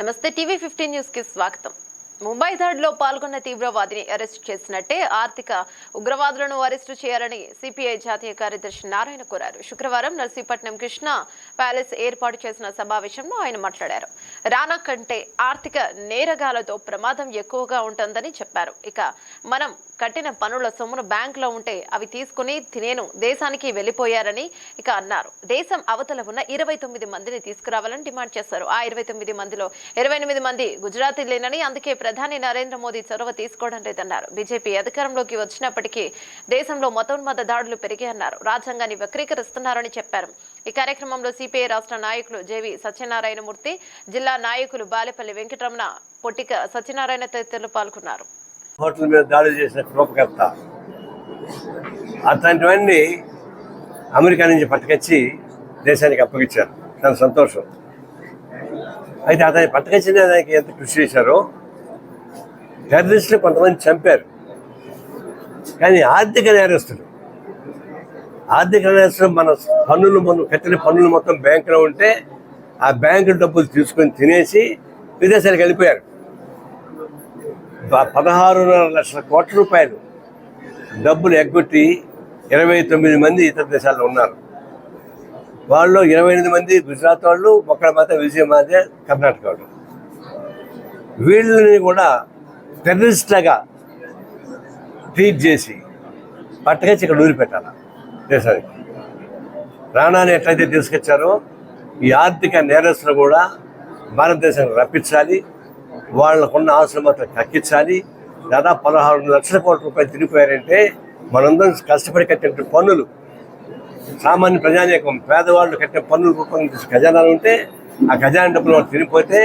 నమస్తే TV fifteen న్యూస్కి స్వాగతం. ముంబై దాడిలో పాల్గొన్న తీవ్రవాదిని అరెస్ట్ చేసినట్టే ఆర్థిక ఉగ్రవాదులను అరెస్టు చేయాలని సిపిఐ జాతీయ కార్యదర్శి నారాయణ కోరారు. శుక్రవారం నర్సీపట్నం కృష్ణ ప్యాలెస్ ఏర్పాటు చేసిన సమావేశంలో ఆయన మాట్లాడారు. రానా కంటే ఆర్థిక నేరగాలతో ప్రమాదం ఎక్కువగా ఉంటుందని చెప్పారు. ఇక మనం కట్టిన పనుల సొమ్మును బ్యాంకులో ఉంటే అవి తీసుకుని తినేను దేశానికి వెళ్ళిపోయారని ఇక అన్నారు. దేశం అవతల ఉన్న ఇరవై తొమ్మిది మందిని తీసుకురావాలని డిమాండ్ చేశారు. ఆ ఇరవై తొమ్మిది మందిలో ఇరవై ఎనిమిది మంది గుజరాతీలేనని అందుకే ప్రధాని నరేంద్ర మోదీ చొరవ తీసుకోవడం లేదన్నారు. బీజేపీ అధికారంలోకి వచ్చినప్పటికీ దేశంలో మతోన్మత దాడులు పెరిగాయన్నారు. రాజ్యాంగాన్ని వక్రీకరిస్తున్నారని చెప్పారు. ఈ కార్యక్రమంలో సిపిఐ రాష్ట్ర నాయకులు జేవి సత్యనారాయణమూర్తి జిల్లా నాయకులు బాలేపల్లి వెంకటరమణ పొట్టిక సత్యనారాయణ తదితరులు పాల్గొన్నారు. హోటల్ మీద దాడి చేసిన రూపకర్త. అట్లాంటివన్నీ అమెరికా నుంచి పట్టుకొచ్చి దేశానికి అప్పగించారు. చాలా సంతోషం. అయితే అతన్ని పట్టుకొచ్చిన దానికి ఎంత కృషి చేశారో టెర్రరిస్టులు కొంతమంది చంపారు. కానీ ఆర్థిక నేరస్తులు ఆర్థిక నేస్తం మన పన్నులు మనం కట్టిన పన్నులు మొత్తం బ్యాంకులో ఉంటే ఆ బ్యాంకు డబ్బులు తీసుకొని తినేసి విదేశాలకు వెళ్ళిపోయారు. పదహారున్నర లక్షల కోట్ల రూపాయలు డబ్బులు ఎగ్గొట్టి ఇరవై తొమ్మిది మంది ఇతర దేశాల్లో ఉన్నారు. వాళ్ళు ఇరవై ఎనిమిది మంది గుజరాత్ వాళ్ళు ఒక్కడ మాత్రం విజయ మాదే కర్ణాటక వాళ్ళు. వీళ్ళని కూడా టెర్రరిస్ట్లాగా ట్రీట్ చేసి పట్టుకొచ్చి ఇక్కడ ఊరి పెట్టాలి దేశానికి. రాణాని ఎట్లయితే తీసుకొచ్చారో ఈ ఆర్థిక నేరస్తులు కూడా భారతదేశానికి రప్పించాలి వాళ్ళకున్న ఆస్తులు మాత్రం కక్కించాలి. దాదాపు పదహారు లక్షల కోట్ల రూపాయలు తిరిగిపోయారంటే మనందరం కష్టపడి కట్టిన పన్నులు సామాన్య ప్రజానీకం పేదవాళ్ళు కట్టిన పన్నులు రూపొందించే ఖజానాలు ఉంటే ఆ ఖజానా డబ్బులు వాళ్ళు తిరిగిపోతే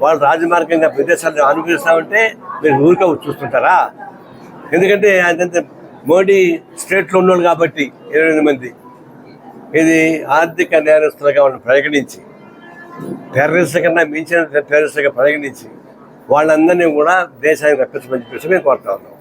వాళ్ళు రాజమార్గంగా విదేశాలను అనుభవిస్తామంటే మీరు ఊరికే చూస్తుంటారా? ఎందుకంటే అదంతా మోడీ స్టేట్లో ఉన్నోళ్ళు కాబట్టి ఇరవై మంది. ఇది ఆర్థిక నేరస్తులుగా వాళ్ళని పరిగణించి టెర్రరిస్ట్ కన్నా మించిన టెర్రరిస్ట్గా పరిగణించి వాళ్ళందరినీ కూడా దేశానికి రప్పించమని చెప్పేసి మేము కోరుతా ఉన్నాం.